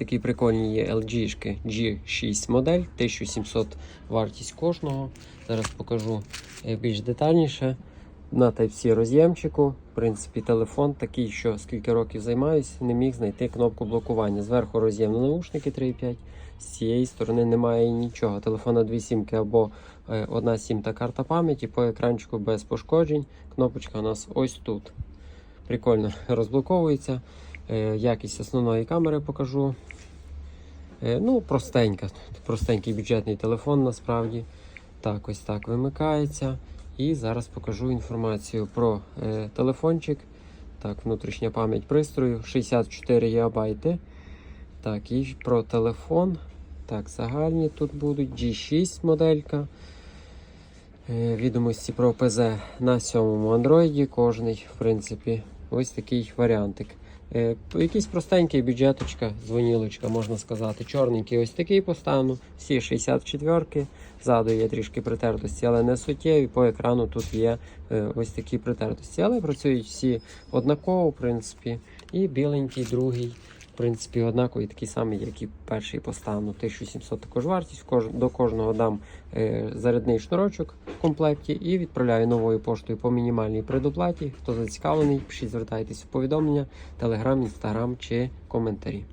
Такі прикольні є LG G6 модель, 1700 вартість кожного. Зараз покажу е, більш детальніше. На Type-C роз'ємчику. В принципі, телефон такий, що скільки років займаюся, не міг знайти кнопку блокування. Зверху роз'єм на наушники 3.5, з цієї сторони немає нічого. Телефон на дві сімки або е, одна сім та карта пам'яті по екранчику без пошкоджень. Кнопочка у нас ось тут. Прикольно розблоковується. Е, Якість основної камери покажу. Е, Ну, простенька. Простенький бюджетний телефон насправді. Так, ось так вимикається. І зараз покажу інформацію про е, телефончик. Так, внутрішня пам'ять пристрою 64 ГБ. Так, і про телефон. Так, загальні тут будуть G6 моделька. Відомості про ПЗ на сьомому Android кожний, в принципі, ось такий варіантик. Е, Якийсь простенький бюджеточка, дзвонілочка, можна сказати. Чорненький ось такий постану, всі 64-ки. Ззаду є трішки притертості, але не суттєві. По екрану тут є е, ось такі притертості. Але працюють всі однаково, в принципі. І біленький, другий, принципі, однакові такі самі, як і перший по стану. 1700 також вартість. До кожного дам е, зарядний шнурочок в комплекті і відправляю новою поштою по мінімальній предоплаті. Хто зацікавлений, пишіть, звертайтесь в повідомлення, телеграм, інстаграм чи коментарі.